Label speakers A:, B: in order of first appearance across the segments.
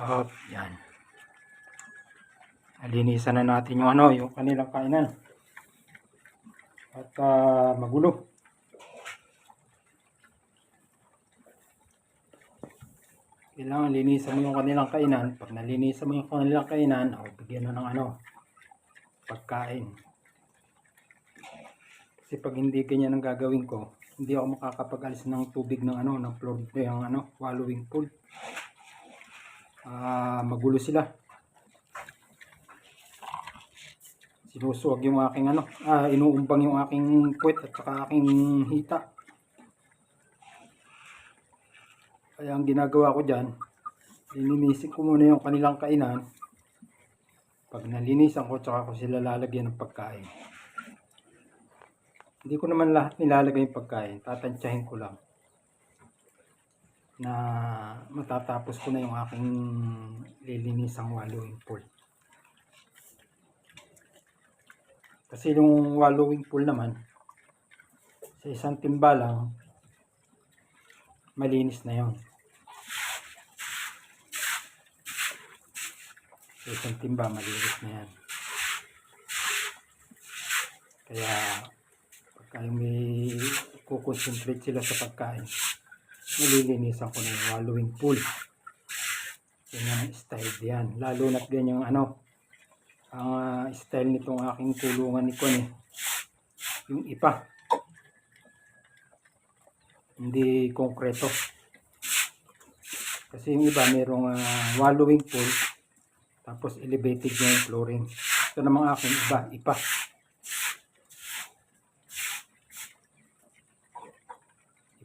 A: Up, yan. Alinisan na natin yung ano, yung kanilang kainan. At ah, magulo. Kailangan linisan mo yung kanilang kainan. Pag nalinisan mo yung kanilang kainan, o bigyan na ng ano, pagkain. Kasi pag hindi ganyan ang gagawin ko, hindi ako makakapag-alis ng tubig ng ano, ng floor, yung ano, wallowing pool. Ah, magulo sila. Sinusuwag yung aking ano, ah, inuumbang yung aking puwet at saka aking hita. Kaya ang ginagawa ko dyan, lininisin ko muna yung kanilang kainan. Pag nalinisan ko, tsaka ko sila lalagyan ng pagkain. Hindi ko naman lahat nilalagay yung pagkain. Tatansyahin ko lang na matatapos ko na yung aking lilinisang wallowing pool. Kasi yung wallowing pool naman, sa isang timba lang, malinis na yon. Sa isang timba, malinis na yan. Kaya, pagka yung may kukonsentrate sila sa pagkain, nalilinisan ko yung wallowing pool. Yan ang style diyan. Lalo na't ganyan yung ano, ang ah, style nitong aking kulungan ni Kon eh. Yung ipa. Hindi konkreto. Kasi yung iba merong ah, wallowing pool tapos elevated yung flooring. Ito namang aking iba, ipa.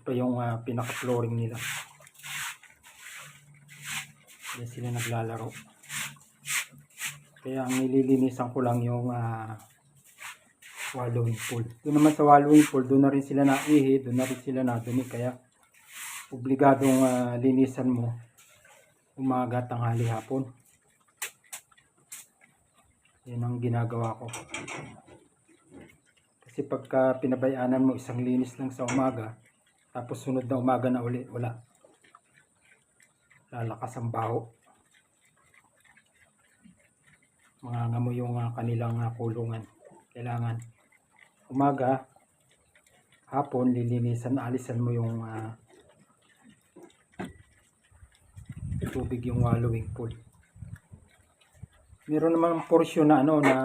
A: Ipa yung ah, pinaka-flooring nila. Yan sila naglalaro. Kaya ang nililinisan ko lang yung ah, wallowing pool. Doon naman sa wallowing pool, doon na rin sila naihi, doon na rin sila nadumi. Kaya obligadong ah, linisan mo umaga, tanghali, hapon. Yan ang ginagawa ko. Kasi pagka pinabayaanan mo isang linis lang sa umaga, tapos sunod na umaga na uli, wala. Lalakas ang baho. Mga mo yung ah, kanilang ah, kulungan. Kailangan umaga, hapon, lilinisan, alisan mo yung ah, tubig yung wallowing pool. Meron naman portion na ano na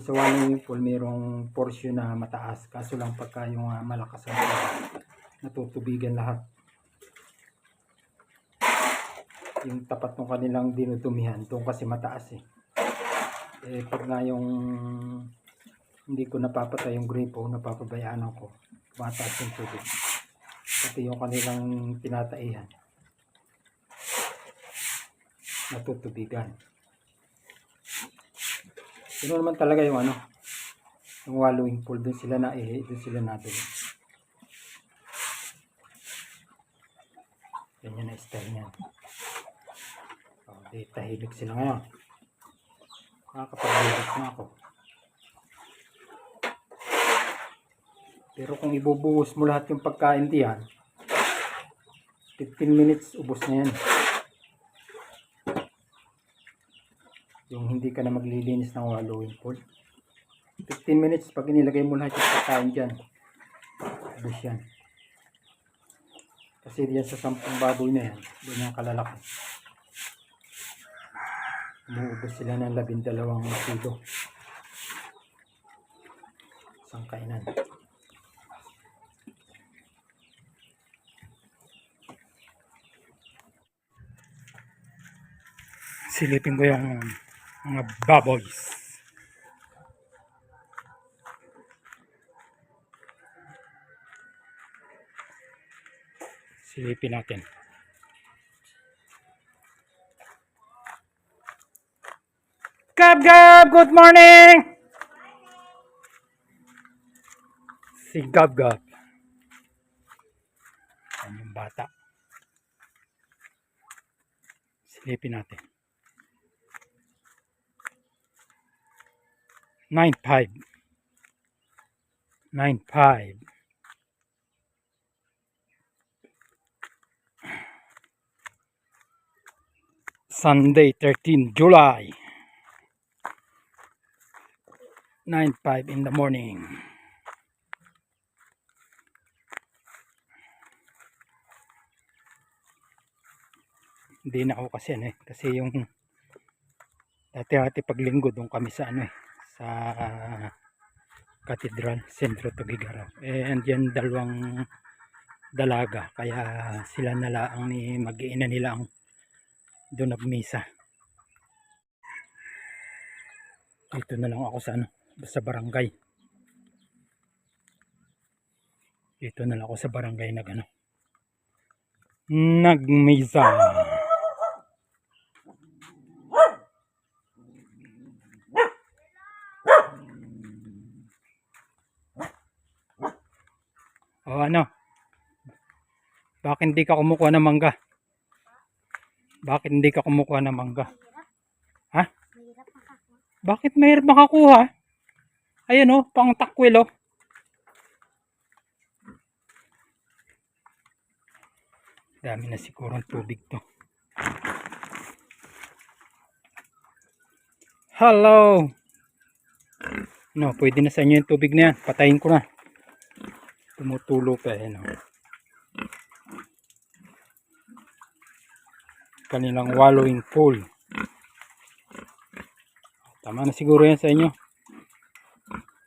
A: sa wallowing pool merong portion na mataas kaso lang pagka yung ah, malakas ang tubig, natutubigan lahat. Yung tapat ng kanilang dinudumihan doon kasi mataas eh. Eh pag nga yung hindi ko napapatay yung gripo, napapabayaan ako. Mataas yung tubig. Pati yung kanilang tinataihan natutubigan. Yun naman talaga yung ano, yung wallowing pool, doon sila na ihi, doon sila natin. Ganyan na style niyan. O, di tahimik sila ngayon. Nakakapag-relax na ako. Pero kung ibubuhos mo lahat yung pagkain diyan, 15 minutes ubos na yan. yung hindi ka na maglilinis ng wallowing pool. 15 minutes pag inilagay mo lahat yung pagkain dyan. Ubus yan. Kasi diyan sa sampung baboy na yan, doon yung kalalaki. Umuubos sila ng labindalawang kilo. Isang kainan. Silipin ko yung mga baboys. Silipin natin. Gab Gab, good morning! Si Gab Gab. Yan yung bata. Silipin natin. 9.5 9.5 9.5 Sunday 13 July. 9.05 in the morning. Hindi na ako kasi ano eh kasi yung dati-dati paglinggo doon kami sa ano eh sa Cathedral Centro Tugigaraw eh andyan dalawang dalaga kaya sila na lang ni mag-iina nila ang doon nagmisa dito na lang ako sa ano sa barangay. Dito na lang ako sa barangay nag ano nagmisa o ano bakit hindi ka kumukuha ng mangga? Bakit hindi ka kumukuha ng mangga? Ha? Bakit mahirap makakuha? Ayan o pang takwil o dami na siguro tubig to. Hello! No pwede na sa inyo yung tubig na yan. Patayin ko na. Tumutulo pa eh no kanilang wallowing pool. Tama na siguro yan sa inyo.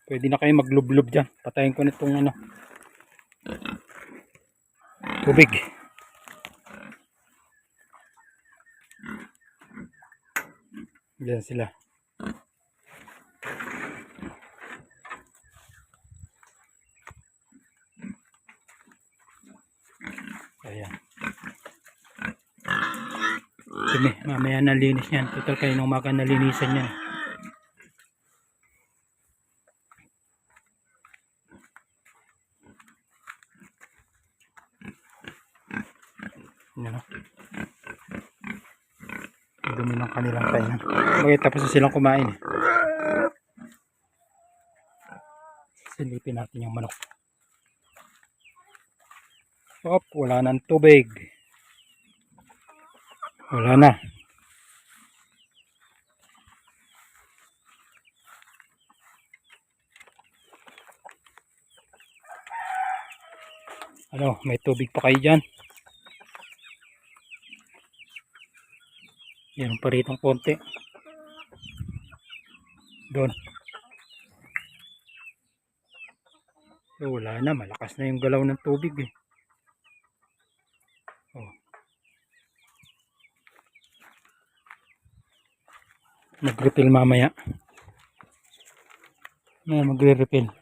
A: Pwede na kayo maglublob dyan. Patayin ko na itong ano tubig. Diyan sila. Ayan. Sige, mamaya nalinis yan. Total kayo nung umaga nalinisan yan. Yan o. Ang dumi ng kanilang kainan. Bagay tapos na silang kumain eh. Silipin natin yung manok. Op, wala nang tubig. Wala na. Ano, may tubig pa kayo dyan? Yan pa rito konti. Doon. So, wala na. Malakas na yung galaw ng tubig eh. Oh. Mag-refill mamaya. Yan, magre-refill.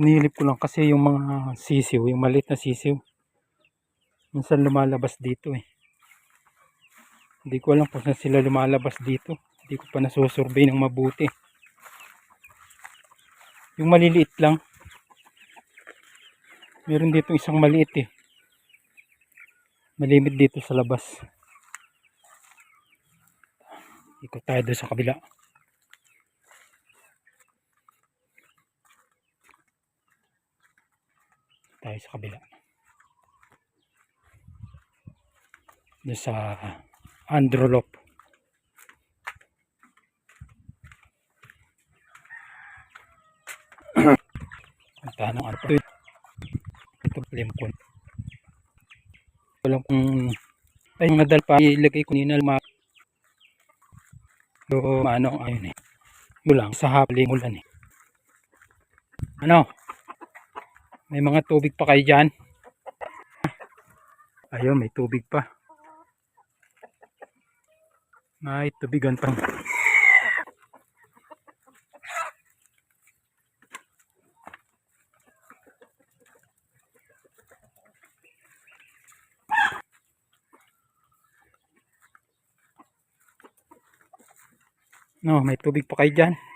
A: Sinilip ko lang kasi yung mga sisiw, yung maliit na sisiw. Minsan lumalabas dito eh. Hindi ko alam kung saan sila lumalabas dito. Hindi ko pa nasusurvey ng mabuti. Yung maliliit lang. Meron dito isang maliit eh. Malimit dito sa labas. Ikot tayo doon sa kabila. Tayo sa kabila. Doon sa Androlop. Ang tanong ano pa. Ito limkon. Walang kung ay mga dal pa ilagay ko nina ma So, ano ayun eh. Yun lang sa hapling ulan eh. Ano? May mga tubig pa kayo dyan. Ayun, may tubig pa. May tubigan pa. No, may tubig pa kayo dyan.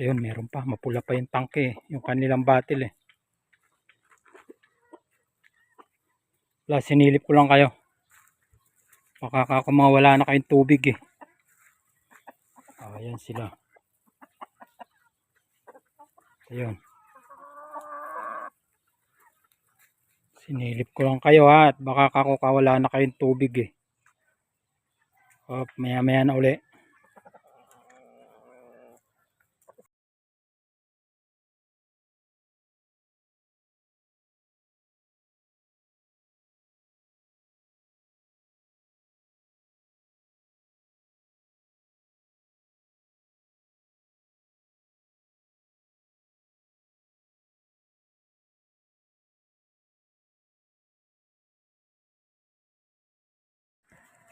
A: Ayun, meron pa. Mapula pa yung tangke. Yung kanilang battle eh. Plus, sinilip ko lang kayo. Baka kako mga wala na kayong tubig eh. Ayan sila. Ayun. Sinilip ko lang kayo ha. At baka kako wala na kayong tubig eh. Op, maya maya na ulit.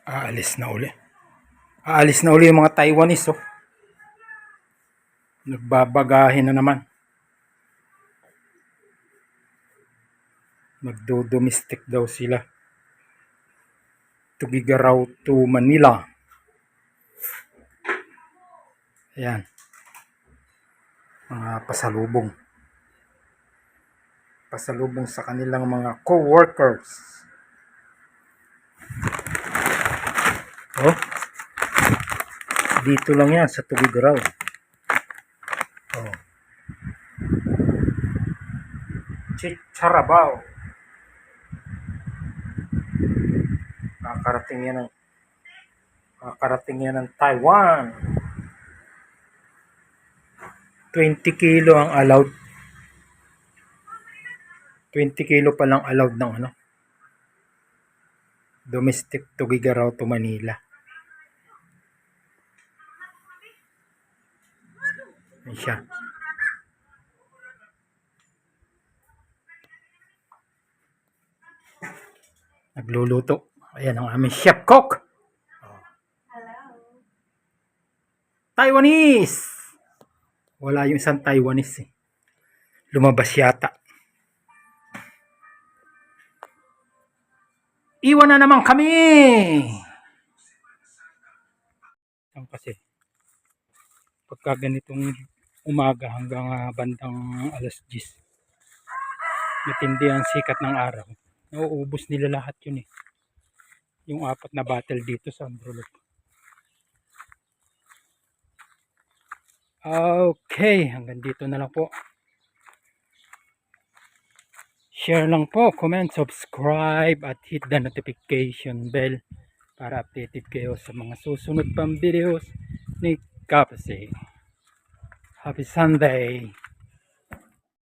A: Aalis na uli. Aalis na uli yung mga Taiwanese oh. Nagbabagahin na naman. Magdo-domestic daw sila. Tugigaraw to Manila. Ayan. Mga pasalubong. Pasalubong sa kanilang mga co-workers. Oh. Dito lang yan sa Tugigaraw. Oh. Chicharabao. Kakarating yan ng kakarating yan ng Taiwan. 20 kilo ang allowed. 20 kilo pa lang allowed ng ano. Domestic Tugigaraw to Manila. Ayan. Nagluluto. Ayan ang aming chef cook. Taiwanese! Wala yung isang Taiwanese eh. Lumabas yata. Iwan na naman kami! Ang kasi, pagka ganitong umaga hanggang ah, bandang alas 10, matindi ang sikat ng araw. Nauubos nila lahat yun eh. Yung apat na battle dito sa Ambrolog. Okay, hanggang dito na lang po. Share lang po, comment, subscribe at hit the notification bell para updated kayo sa mga susunod pang videos ni Kapase. Happy Sunday!